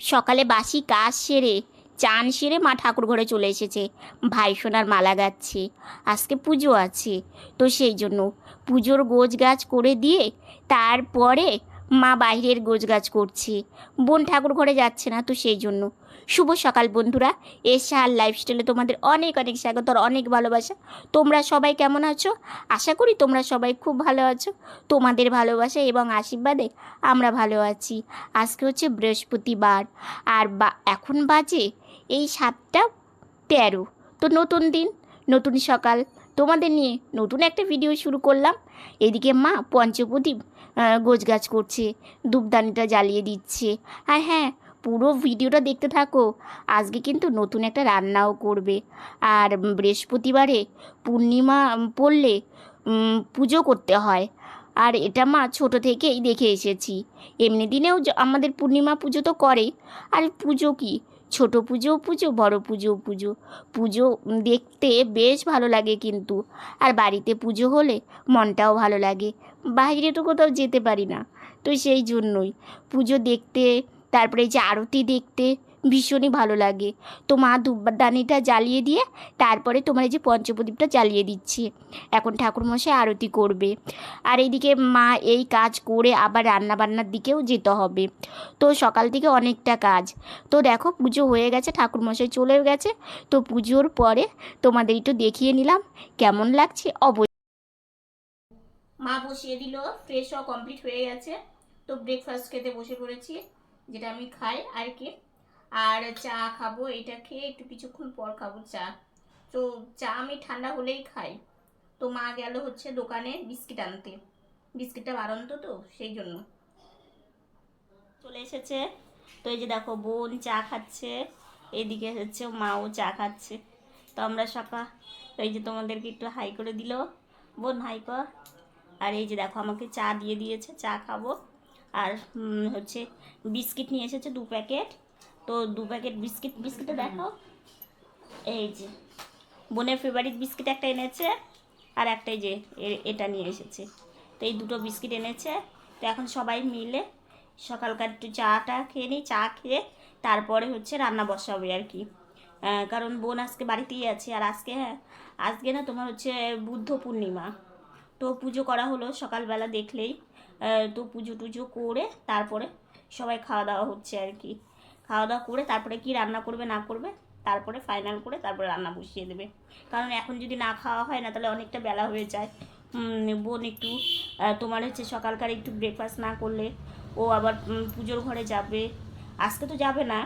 সকালে বাসি কাজ সেরে, চান সেরে মা ঠাকুর ঘরে চলে এসেছে। ভাই সোনার মালা গাচ্ছে, আজকে পুজো আছে, তো সেই জন্য পুজোর গোছ গাছ করে দিয়ে তারপরে মা বাইরের গোছ গাছ করছে। বোন ঠাকুর ঘরে যাচ্ছে না, তো সেই জন্য শুভ সকাল বন্ধুরা। এসে আর লাইফস্টাইলে তোমাদের অনেক অনেক স্বাগত আর অনেক ভালোবাসা। তোমরা সবাই কেমন আছো? আশা করি তোমরা সবাই খুব ভালো আছো। তোমাদের ভালোবাসা এবং আশীর্বাদে আমরা ভালো আছি। আজকে হচ্ছে বৃহস্পতিবার আর বা, এখন বাজে এই সাতটা তেরো। তো নতুন দিন, নতুন সকাল। তোমাদের নিয়ে নতুন একটা ভিডিও শুরু করলাম। এদিকে মা পঞ্চপ্রদীপ গোছ গাছ করছে, ধূপদানিটা জ্বালিয়ে দিচ্ছে। আর হ্যাঁ পুরো ভিডিওটা দেখতে থাকো। আজকে কিন্তু নতুন একটা রান্নাও করবে। আর বৃহস্পতিবারে পূর্ণিমা পড়লে পুজো করতে হয়। আর এটা মা ছোট থেকেই দেখে এসেছি। এমনি দিনেও আমাদের পূর্ণিমা পুজো তো করে। আর পুজো কি? ছোট পুজো পুজো, বড় পুজো। পুজো পুজো দেখতে বেশ ভালো লাগে কিন্তু। আর বাড়িতে পুজো হলে মনটাও ভালো লাগে। বাইরে তো কোথাও যেতে পারি না। তো সেই জন্যই পুজো দেখতে তারপরে যে আরতি দেখতে ভীষণই ভালো লাগে। তো মা ধূপদানিটা জ্বালিয়ে দিয়ে তারপরে তোমার এই যে পঞ্চপ্রদীপটা জ্বালিয়ে দিচ্ছে। এখন ঠাকুরমশাই আরতি করবে। আর এইদিকে মা এই কাজ করে আবার রান্না বান্নার দিকেও যেতে হবে। তো সকাল থেকে অনেকটা কাজ। তো দেখো পুজো হয়ে গেছে, ঠাকুরমশাই চলেও গেছে। তো পুজোর পরে তোমাদের একটু দেখিয়ে নিলাম, কেমন লাগছে? অবশ্যই। মা বসিয়ে দিল ফ্রেশও কমপ্লিট হয়ে গেছে। তো ব্রেকফাস্ট খেতে বসে পড়েছি। যেটা আমি খাই আর কি। আর চা খাব, এটা খেয়ে একটু কিছুক্ষণ পর খাব চা। তো চা আমি ঠান্ডা হলেই খাই। তো মা গেল হচ্ছে দোকানে বিস্কিট আনতে। বিস্কিটটা বাড়ন্ত তো সেই জন্য। চলে এসেছে। তো এই যে দেখো, বোন চা খাচ্ছে। এদিকে হচ্ছে মাও চা খাচ্ছে। তো আমরা সকাল এই যে তোমাদেরকে একটু হাই করে দিল। বোন হাই কর। আর এই যে দেখো, আমাকে চা দিয়ে দিয়েছে, চা খাব। আর হচ্ছে বিস্কিট নিয়ে এসেছে দু প্যাকেট। তো দু প্যাকেট বিস্কিট, বিস্কিটটা দেখো এই যে, বোনের ফেভারিট বিস্কিট একটা এনেছে আর একটাই যে এটা নিয়ে এসেছে। তো এই দুটো বিস্কিট এনেছে। তো এখন সবাই মিলে সকালকার একটু চাটা খেয়ে নিই, চা খেয়ে তারপরে হচ্ছে রান্না বসাবে আর কি। কারণ বোন আজকে বাড়িতেই আছে আর আজকে হ্যাঁ আজকে না তোমার হচ্ছে বুদ্ধ পূর্ণিমা। তো পুজো করা হলো সকালবেলা দেখলেই। তো পুজো টুজো করে তারপরে সবাই খাওয়া দাওয়া হচ্ছে আর কি। খাওয়া দাওয়া করে তারপরে কি রান্না করবে না করবে তারপরে ফাইনাল করে তারপরে রান্না বসিয়ে দেবে। কারণ এখন যদি না খাওয়া হয় না তাহলে অনেকটা বেলা হয়ে যায়। বোন একটু তোমার হচ্ছে সকালকার একটু ব্রেকফাস্ট না করলে ও আবার পুজোর ঘরে যাবে। আজকে তো যাবে না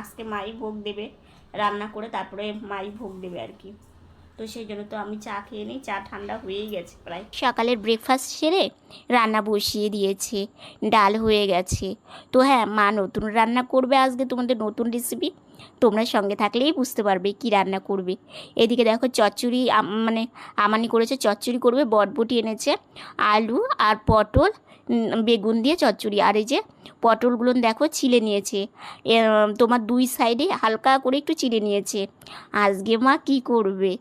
আজকে মাই ভোগ দেবে। রান্না করে তারপরে মাই ভোগ দেবে আর কি। তো সেই জন্য তো আমি চা খেয়ে নিই, চা ঠান্ডা হয়েই গেছে প্রায়। সকালের ব্রেকফাস্ট সেরে রান্না বসিয়ে দিয়েছে, ডাল হয়ে গেছে। তো হ্যাঁ মা নতুন রান্না করবে আজকে, তোমাদের নতুন রেসিপি তোমরা সঙ্গে থাকলেই বুঝতে পারবে কি রান্না করবে। এদিকে দেখো চচ্চড়ি মানে আমানি করেছে, চচ্চড়ি করবে, বটবটি এনেছে, আলু আর পটল বেগুন দিয়ে চচ্চড়ি। আর এই যে পটলগুলো দেখো ছিলে নিয়েছে। তোমার দুই সাইডে হালকা করে একটু চিড়ে নিয়েছে। আজকে মা কি করবে?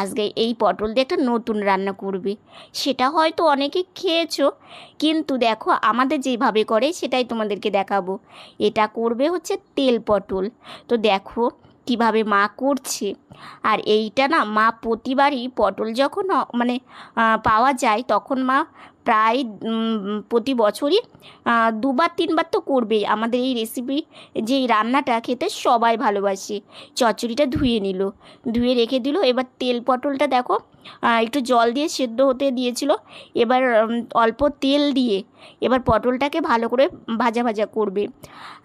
আজকে এই পটল দিয়ে একটা নতুন রান্না করবে। সেটা হয়তো অনেকে খেয়েছো, কিন্তু দেখো আমাদের যেভাবে করে সেটাই তোমাদেরকে দেখাবো। এটা করবে হচ্ছে তেল পটল। তো দেখো কীভাবে মা করছে। আর এইটা না মা প্রতিবারই পটল যখন মানে পাওয়া যায় তখন মা প্রায় প্রতি বছরই দুবার তিনবার তো করবেই আমাদের এই রেসিপি যে রান্নাটা খেতে সবাই ভালোবাসে। চচ্চড়িটা ধুয়ে নিল, ধুয়ে রেখে দিল। এবার তেল পটলটা দেখো একটু জল দিয়ে সেদ্ধ হতে দিয়েছিল। এবার অল্প তেল দিয়ে এবার পটলটাকে ভালো করে ভাজা ভাজা করবে।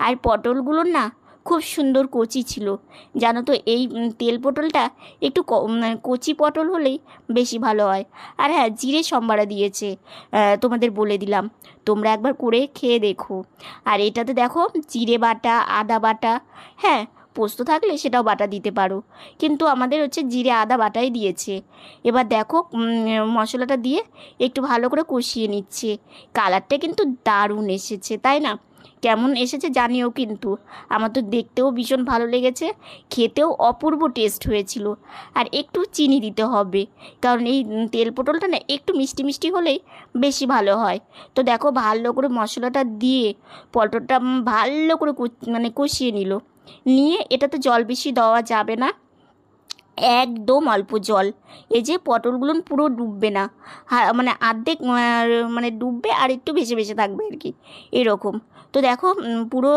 আর পটলগুলো না খুব সুন্দর কচি ছিল। জানো তো, এই তেল পটলটা একটু কচি পটল হলেই বেশি ভালো হয়। আর হ্যাঁ জিরে সম্বারা দিয়েছে তোমাদের বলে দিলাম। তোমরা একবার করে খেয়ে দেখো। আর এটাতে দেখো, জিরে বাটা, আদা বাটা হ্যাঁ পোস্ত থাকলে সেটাও বাটা দিতে পারো। কিন্তু আমাদের হচ্ছে জিরে, আদা বাটাই দিয়েছে। এবার দেখো মশলাটা দিয়ে একটু ভালো করে কষিয়ে নিচ্ছে। কালারটা কিন্তু দারুণ এসেছে, তাই না? কেমন এসেছে জানিও কিন্তু। আমার তো দেখতেও ভীষণ ভালো লেগেছে, খেতেও অপূর্ব টেস্ট হয়েছিল। আর একটু চিনি দিতে হবে, কারণ এই তেল পটলটা না একটু মিষ্টি মিষ্টি হলেই বেশি ভালো হয়। তো দেখো ভালো করে মশলাটা দিয়ে পটলটা ভালো করে মানে কষিয়ে নিল। নিয়ে এটাতে জল বেশি দেওয়া যাবে না। একদম অল্প জল। এই যে পটলগুলো পুরো ডুববে না। মানে আর্ধেক মানে ডুববে আর একটু ভেসে ভেসে থাকবে আর কি। এরকম। তো দেখো পুরো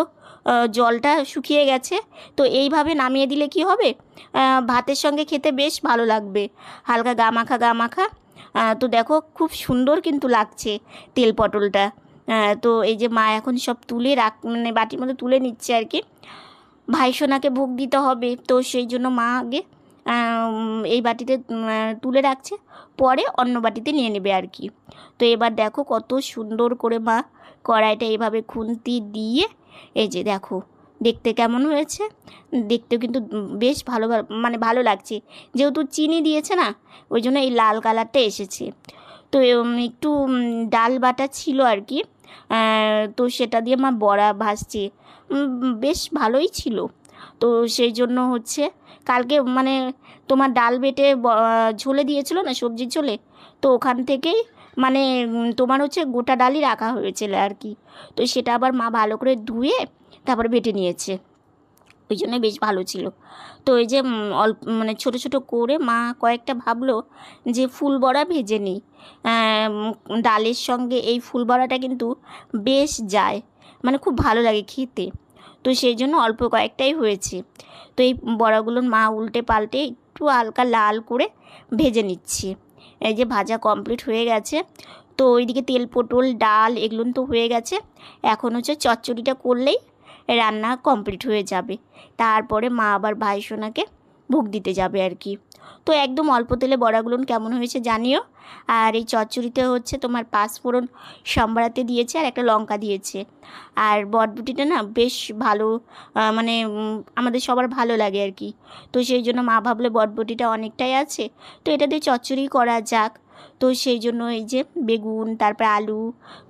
জলটা শুকিয়ে গেছে। তো এইভাবে নামিয়ে দিলে কি হবে? ভাতের সঙ্গে খেতে বেশ ভালো লাগবে। হালকা গা মাখা গা মাখা তো দেখো, খুব সুন্দর কিন্তু লাগছে তেল পটলটা। তো এই যে মা এখন সব তুলে রাখ মানে বাটির মধ্যে তুলে নিচ্ছে আর কি। ভাইসোনাকে ভোগ দিতে হবে। তো সেই জন্য মা আগে এই বাটিতে তুলে রাখছে। পরে অন্য বাটিতে নিয়ে নেবে আর কি। তো এবার দেখো কত সুন্দর করে মা কড়াইটা এভাবে খুন্তি দিয়ে, এই যে দেখো, দেখতে কেমন হয়েছে। দেখতেও কিন্তু বেশ ভালো মানে ভালো লাগছে। যেহেতু চিনি দিয়েছে না, ওই জন্য এই লাল কালারটা এসেছে। তো একটু ডাল বাটা ছিল আর কি। তো সেটা দিয়ে মা বড়া ভাসছে বেশ ভালোই ছিল। তো সেই জন্য হচ্ছে কালকে মানে তোমার ডাল বেটে ঝোলে দিয়েছিল না সবজির ঝোলে, তো ওখান থেকেই মানে তোমার হচ্ছে গোটা ডালই রাখা হয়েছিল আর কি। তো সেটা আবার মা ভালো করে ধুয়ে তারপরে বেটে নিয়েছে। ওই জন্য বেশ ভালো ছিল। তো এই যে অল্প মানে ছোট ছোট করে মা কয়েকটা ভাবলো যে ফুল বড়া ভেজে নিই। ডালের সঙ্গে এই ফুল বড়াটা কিন্তু বেশ যায়। মানে খুব ভালো লাগে খেতে। তো সেই জন্য অল্প কয়েকটাই হয়েছে। তো এই বড়াগুলো মা উল্টে পাল্টে একটু হালকা লাল করে ভেজে নিচ্ছি। এই যে ভাজা কমপ্লিট হয়ে গেছে। তো ওইদিকে তেল, পটল, ডাল এগুলো তো হয়ে গেছে। এখন হচ্ছে চচ্চড়িটা করলেই রান্না কমপ্লিট হয়ে যাবে। তারপরে মা আবার ভাই সোনাকে ভোগ দিতে যাবে আর কি। তো একদম অল্প তেলে বড়াগুলো কেমন হয়েছে জানিও। আর এই চচ্চড়িতে হচ্ছে তোমার পাঁচফোড়ন সম্বরাতে দিয়েছে আর একটা লঙ্কা দিয়েছে। আর বটবুটিটা না বেশ ভালো মানে আমাদের সবার ভালো লাগে আর কি। তো সেই জন্য মা ভাবলে বটবুটিটা অনেকটাই আছে। তো এটা দিয়ে চচ্চড়ি করা যাক। তো সেই জন্য এই যে বেগুন, তারপরে আলু,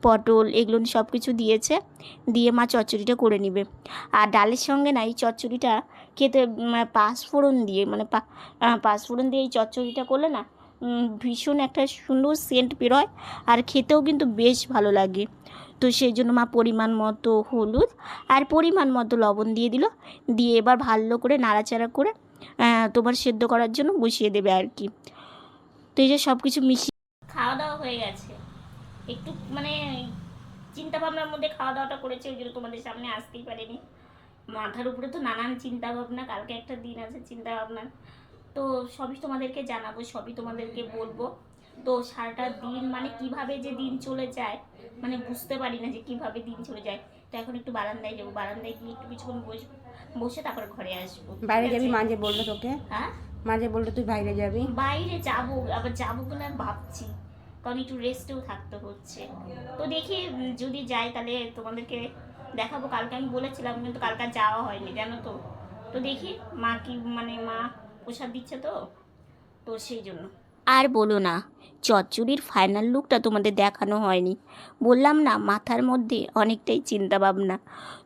পটল এগুলো সব কিছু দিয়েছে। দিয়ে মা চচ্চড়িটা করে নেবে। আর ডালের সঙ্গে না এই চচ্চড়িটা খেতে পাঁচফোড়ন দিয়ে মানে পাঁচফোড়ন দিয়ে এই চচ্চড়িটা করলে না ভীষণ একটা সুন্দর সেন্ট বেরোয় আর খেতেও কিন্তু বেশ ভালো লাগে। তো সেই জন্য মা পরিমাণ মতো হলুদ আর পরিমাণ মতো লবণ দিয়ে দিল। দিয়ে এবার ভালো করে নাড়াচাড়া করে তোমার সেদ্ধ করার জন্য বসিয়ে দেবে আর কি। তো এই যে সব কিছু মিশিয়ে খাওয়া দাওয়া হয়ে গেছে। একটু মানে চিন্তা ভাবনার মধ্যে খাওয়া দাওয়াটা করেছে ওই জন্য তোমাদের সামনে আসতেই পারেনি। মাথার উপরে তো নানান চিন্তা ভাবনা কালকে একটা দিন আছে চিন্তা ভাবনা তো সবই তোমাদেরকে জানাব সবই তোমাদেরকে বলব। তো সারাটা দিন মানে কীভাবে যে দিন চলে যায় মানে বুঝতে পারি না যে কীভাবে দিন চলে যায়। তো এখন একটু বারান্দায় যাব বারান্দায় গিয়ে একটু কিছুক্ষণ বসবো বসে তারপরে ঘরে আসব বাইরে? যাবি মাঝে বলল তোকে? হ্যাঁ? মাঝে বলল, তুই বাইরে যাবি? বাইরে যাব, আবার যাব কিনা ভাবছি। কারণ একটু রেস্টেও থাকতে হচ্ছে। তো দেখি, যদি যাই তাহলে তোমাদেরকে দেখাবো। কালকে আমি বলেছিলাম, কিন্তু কালকে যাওয়া হয়নি, জানো তো? তো দেখি মা কি মানে মা প্রসাদ দিচ্ছে তো? তো সেই জন্য। আর বলো না, চচ্চড়ির ফাইনাল লুকটা তোমাদের দেখানো হয়নি। বললাম না, মাথার মধ্যে অনেকটাই চিন্তা ভাবনা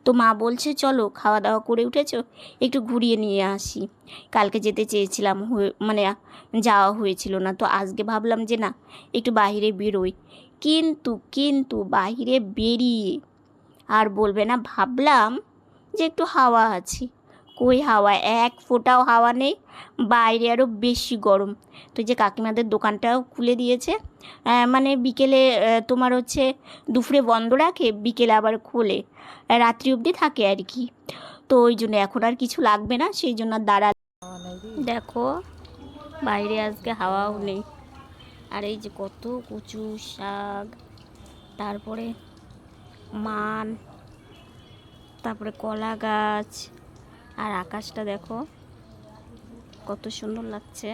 তো মা বলছে, চলো খাওয়া দাওয়া করে উঠেছো? একটু ঘুরিয়ে নিয়ে আসি। কালকে যেতে চেয়েছিলাম মানে যাওয়া হয়েছিল না। তো আজকে ভাবলাম যে না, একটু বাইরে বেরোই। কিন্তু কিন্তু বাইরে বেরিয়ে, আর বলবে না, ভাবলাম যে একটু হাওয়া আছে। কই হাওয়া? এক ফোঁটাও হাওয়া নেই, বাইরে আরও বেশি গরম। তো যে কাকিমাদের দোকানটাও খুলে দিয়েছে। মানে বিকেলে তোমার হচ্ছে দুপুরে বন্ধ রাখে, বিকেলে আবার খোলে। রাত্রি অবধি থাকে আর কি। তো ওই জন্য এখন আর কিছু লাগবে না, সেই জন্য দাঁড়া দেখো, বাইরে আজকে হাওয়াও নেই। আর এই যে কত কচু শাক, তারপরে মান, তারপরে কলা গাছ আর আকাশটা দেখো কত সুন্দর লাগছে।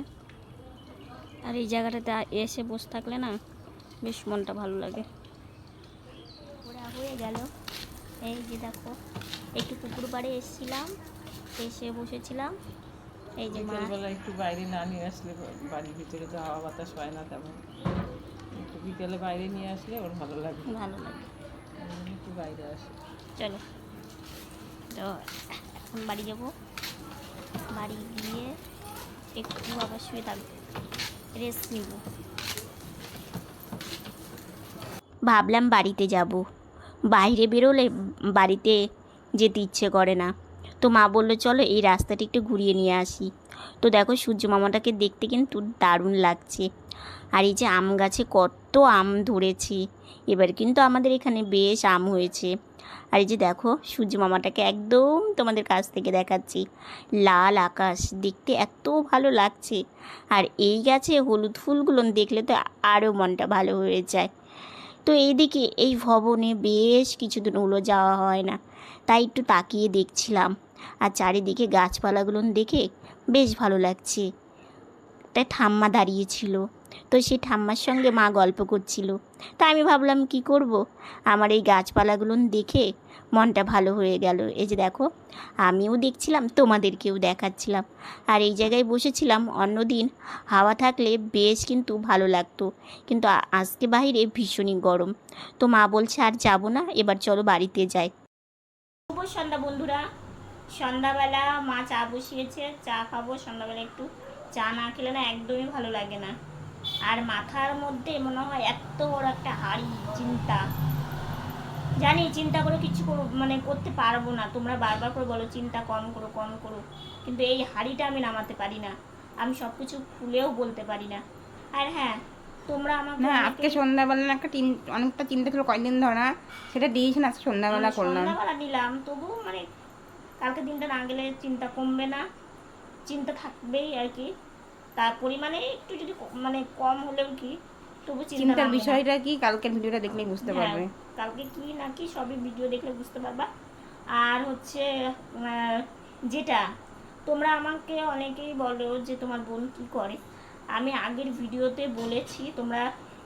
আর এই জায়গাটাতে এসে বসে থাকলে না বেশ মনটা ভালো লাগে। হয়ে গেল। এই যে দেখো একটু পুকুর পাড়ে এসেছিলাম এসে বসেছিলাম। এই যে বিকেলবেলা একটু বাইরে না নিয়ে আসলে বাড়ির ভিতরে তো হাওয়া বাতাস হয় না তেমন। একটু বিকেলে বাইরে নিয়ে আসলে ওর ভালো লাগে। ভালো লাগে। একটু বাইরে আসে। চলো। তো এখন বাড়ি যাব। বাড়ি গিয়ে একটু আবার শুয়ে থাকব রেস্ট নিব। ভাবলাম বাড়িতে যাব। বাইরে বেরোলে বাড়িতে যেতে ইচ্ছে করে না। তো মা বলল, চলো এই রাস্তাটি একটু ঘুরিয়ে নিয়ে আসি। তো দেখো সূর্য মামাটাকে দেখতে কিন্তু দারুণ লাগছে। আর এই যে আম গাছে কত আম ধরেছে। এবার কিন্তু আমাদের এখানে বেশ আম হয়েছে। আর এই যে দেখো, সূর্য মামাটাকে একদম তোমাদের কাছ থেকে দেখাচ্ছি। লাল আকাশ, দেখতে এত ভালো লাগছে। আর এই গাছে হলুদ ফুলগুলো দেখলে তো আরও মনটা ভালো হয়ে যায়। তো এইদিকে এই ভবনে বেশ কিছুদিন হলো যাওয়া হয় না, তাই একটু তাকিয়ে দেখছিলাম। আর চারিদিকে গাছপালাগুলো দেখে বেশ ভালো লাগছে। তাই ঠাম্মা দাঁড়িয়েছিল তো সেই ঠাম্মার সঙ্গে মা গল্প করছিল। তা আমি ভাবলাম, কি করব? আমার এই গাছপালাগুলো দেখে মনটা ভালো হয়ে গেল। এই যে দেখো, আমিও দেখছিলাম, তোমাদেরকেও দেখাচ্ছিলাম। আর এই জায়গায় বসেছিলাম অন্যদিন, হাওয়া থাকলে বেশ কিন্তু ভালো লাগতো। কিন্তু আজকে বাইরে ভীষণই গরম। তো মা বলছে, আর যাব না, এবার চলো বাড়িতে যাই। সন্ধ্যা বন্ধুরা। সন্ধ্যাবেলা মা চা বসিয়েছে, চা খাব, সন্ধ্যাবেলা একটু চা না খেলে না একদমই ভালো লাগে না। আর মাথার মধ্যে মনে হয় এত বড় একটা হাড়ি চিন্তা। জানি চিন্তা করে কিছু মানে করতে পারব না। তোমরা বারবার করে বলো চিন্তা কম করো কম করো। কিন্তু এই হাড়িটা আমি নামাতে পারি না। আমি সব কিছু খুলেও বলতে পারি না। আর হ্যাঁ তোমরা আমাকে না আজকে সন্ধ্যাবেলা না একটা অনেকটা চিন্তা ছিল কয়েকদিন ধরে না? সেটা দিয়েছেন আজকে সন্ধ্যাবেলা করলাম। সন্ধ্যাবেলা নিলাম তবু মানে কালকে দিনটা না গেলে চিন্তা কমবে না। চিন্তা থাকবেই আর কি। তার পরিমাণে একটু যদি মানে কম হলেও কি তবু চিন্তা চিন্তার বিষয়টা কি? কালকের ভিডিওটা দেখলেই বুঝতে হ্যাঁ, পারবে। কালকে কি না কি সবই ভিডিও দেখলে বুঝতে পারবা। আর হচ্ছে যেটা তোমরা আমাকে অনেকেই বলো যে তোমার বোন কি করে। আমি আগের ভিডিওতে বলেছি তোমরা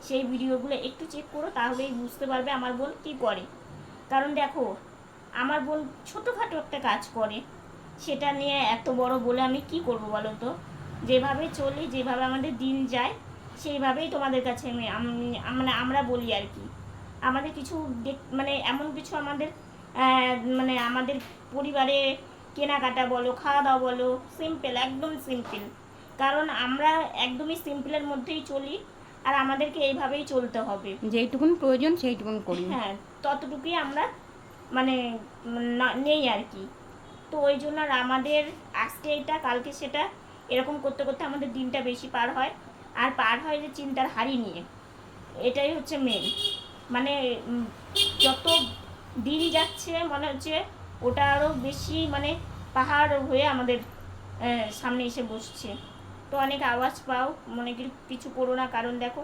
সেই ভিডিওগুলো একটু চেক করো তাহলেই বুঝতে পারবে আমার বোন কি করে। কারণ দেখো আমার বোন ছোটোখাটো একটা কাজ করে। সেটা নিয়ে এত বড় বলে আমি কি করব বলো তো? যেভাবে চলি যেভাবে আমাদের দিন যায় সেইভাবেই তোমাদের কাছে মানে আমরা বলি আর কি। আমাদের কিছু দেখ- মানে এমন কিছু আমাদের মানে আমাদের পরিবারে কেনাকাটা বলো খাওয়া দাওয়া বলো সিম্পল একদম সিম্পল কারণ আমরা একদমই সিম্পলের মধ্যেই চলি আর আমাদেরকে এইভাবেই চলতে হবে। যেইটুকুন প্রয়োজন সেইটুকুন করি। হ্যাঁ ততটুকুই আমরা মানে নেই আর কি। তো ওই জন্য আর আমাদের আজকে এটা কালকে সেটা এরকম করতে করতে আমাদের দিনটা বেশি পার হয়। আর পার হয় যে চিন্তার হারি নিয়ে। এটাই হচ্ছে মেন মানে যত দিন যাচ্ছে, মনে হচ্ছে ওটা আরও বেশি মানে পাহাড় হয়ে আমাদের সামনে এসে বসছে। তো অনেক আওয়াজ পাও, মনে কি কিছু করো না, কারণ দেখো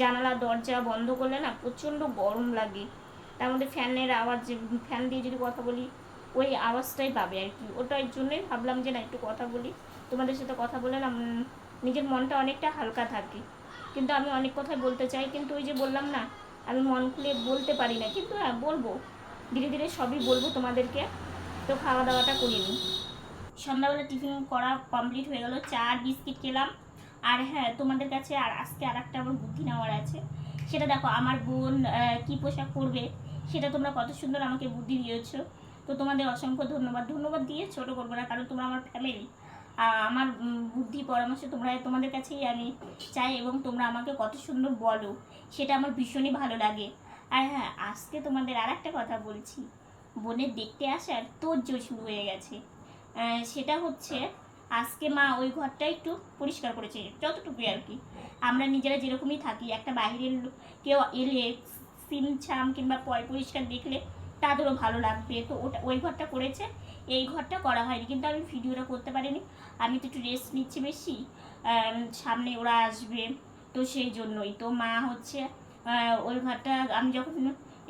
জানালা, দরজা বন্ধ করলে না প্রচণ্ড গরম লাগে। তার মধ্যে ফ্যানের আওয়াজ, ফ্যান দিয়ে যদি কথা বলি, ওই আওয়াজটাই পাবে আর কি। ওটার জন্যই ভাবলাম যে না একটু কথা বলি। তোমাদের সাথে কথা বলে না নিজের মনটা অনেকটা হালকা থাকে। কিন্তু আমি অনেক কথাই বলতে চাই, কিন্তু ওই যে বললাম না, আমি মন খুলে বলতে পারি না, কিন্তু হ্যাঁ বলব। ধীরে ধীরে সবই বলব তোমাদেরকে। তো খাওয়া দাওয়াটা করিনি সন্ধ্যাবেলা টিফিন করা কমপ্লিট হয়ে গেল, চা আর বিস্কিট খেলাম। আর হ্যাঁ তোমাদের কাছে আর আজকে আর একটা আমার বুদ্ধি নেওয়ার আছে। সেটা দেখো, আমার বোন কি পোশাক পরবে, সেটা তোমরা কত সুন্দর আমাকে বুদ্ধি দিয়েছ। তো তোমাদের অসংখ্য ধন্যবাদ। ধন্যবাদ দিয়ে ছোটো করব না, কারণ তোমরা আমার ফ্যামিলি আমার বুদ্ধি পরামর্শ তোমরা, তোমাদের কাছেই আমি চাই এবং তোমরা আমাকে কত সুন্দর বলো, সেটা আমার ভীষণই ভালো লাগে। আর হ্যাঁ আজকে তোমাদের আর একটা কথা বলছি। বোনের দেখতে আসার তোর শুরু হয়ে গেছে। সেটা হচ্ছে, আজকে মা ওই ঘরটা একটু পরিষ্কার করেছে, যতটুকুই আর কি। আমরা নিজেরা যেরকমই থাকি, একটা বাইরের লোক- কেউ এলে, সিম ছাম কিংবা পয় পরিষ্কার দেখলে তাদেরও ভালো লাগবে। তো ওটা, ওই ঘরটা করেছে, এই ঘরটা করা হয়নি। কিন্তু আমি ভিডিওটা করতে পারিনি। আমি তো একটু রেস্ট নিচ্ছি বেশি। সামনে ওরা আসবে, তো সেই জন্যই। তো মা হচ্ছে ওই ঘরটা আমি যখন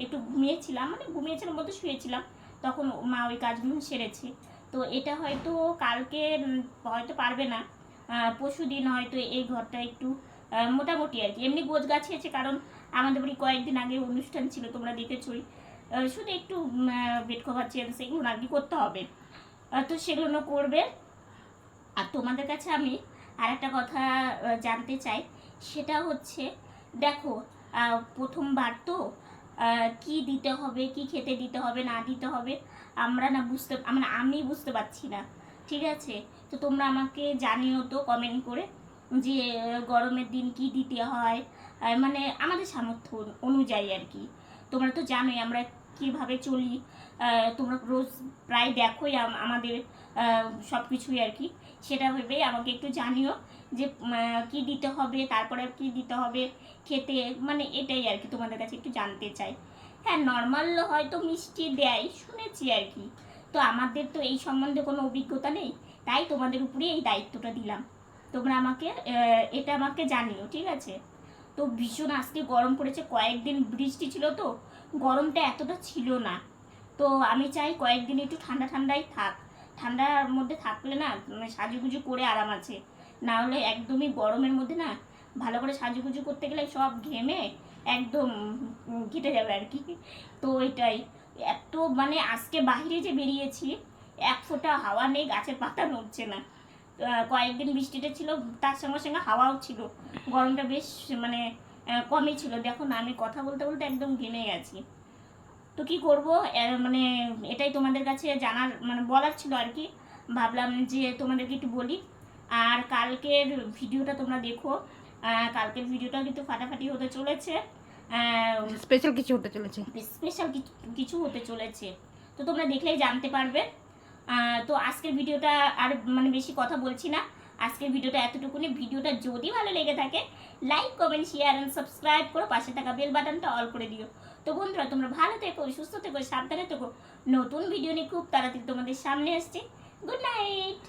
একটু ঘুমিয়েছিলাম মানে ঘুমিয়েছিলাম বলতে শুয়েছিলাম, তখন মা ওই কাজগুলো সেরেছে। তো এটা হয়তো কালকে হয়তো পারবে না। পরশু দিন হয়তো এই ঘরটা একটু মোটামুটি আর কি। এমনি গোছ গাছিয়েছে কারণ আমাদের বাড়ি কয়েকদিন আগে অনুষ্ঠান ছিল, তোমরা দেখেছই। শুধু একটু বেড কভার চেঞ্জ এগুলো আর কি করতে হবে। তো সেগুলো করবে। আর তোমাদের কাছে আমি আর একটা কথা জানতে চাই। সেটা হচ্ছে, দেখো প্রথমবার তো কি দিতে হবে, কি খেতে দিতে হবে, না দিতে হবে, আমরা না বুঝতে মানে আমি বুঝতে পারছি না। ঠিক আছে? তো তোমরা আমাকে জানিও তো কমেন্ট করে, যে, গরমের দিন কি দিতে হয় মানে আমাদের সামর্থ্য অনুযায়ী আর কি। তোমরা তো জানোই, আমরা কীভাবে চলি তোমরা রোজ প্রায় দেখোই আমাদের সব কিছুই আর কি। সেটা ভেবে আমাকে একটু জানিও যে কি দিতে হবে, তারপরে কি দিতে হবে খেতে মানে এটাই আর কি তোমাদের কাছে একটু জানতে চাই। হ্যাঁ নর্মাল হয়তো মিষ্টি দেয়, শুনেছি আর কি। তো আমাদের তো এই সম্বন্ধে কোনো অভিজ্ঞতা নেই, তাই তোমাদের উপরে এই দায়িত্বটা দিলাম। তোমরা আমাকে এটা আমাকে জানিও, ঠিক আছে? তো ভীষণ আজকে গরম পড়েছে, কয়েকদিন বৃষ্টি ছিল তো গরমটা এতটা ছিল না। তো আমি চাই কয়েকদিন একটু ঠান্ডা ঠান্ডাই থাক। ঠান্ডার মধ্যে থাকলে না মানে সাজুগুজু করে আরাম আছে। না হলে একদমই গরমের মধ্যে না, ভালো করে সাজুগুজু করতে গেলে সব ঘেমে একদম কেটে যাবে আর কি। তো এটাই। এত মানে আজকে বাইরে যে বেরিয়েছি, এক ফোঁটা হাওয়া নেই গাছের পাতা নড়ছে না। কয়েকদিন বৃষ্টিটা ছিল, তার সঙ্গে সঙ্গে হাওয়াও ছিল। গরমটা বেশ মানে কমই ছিল। দেখো না আমি কথা বলতে বলতে একদম ঘেমে গেছি। তো কি করব? মানে এটাই তোমাদের কাছে জানার মানে বলার ছিল আর কি। ভাবলাম যে তোমাদেরকে একটু বলি। আর কালকের ভিডিওটা তোমরা দেখো। কালকের ভিডিওটা কিন্তু ফাটাফাটি হতে চলেছে। স্পেশাল কিছু হতে চলেছে। স্পেশাল কিছু হতে চলেছে। তো তোমরা দেখলেই জানতে পারবে। তো আজকের ভিডিওটা আর মানে বেশি কথা বলছি না। আজকের ভিডিওটা এতটুকুনি। ভিডিওটা যদি ভালো লেগে থাকে like comment share and subscribe করো পাশে থাকা বেল বাটনটা অল করে দিও। তো বন্ধুরা, তোমরা ভালো থেকো, সুস্থ থেকো, সাবধানে থেকো। নতুন ভিডিও নিয়ে খুব তাড়াতাড়ি তোমাদের সামনে আসছে। Good night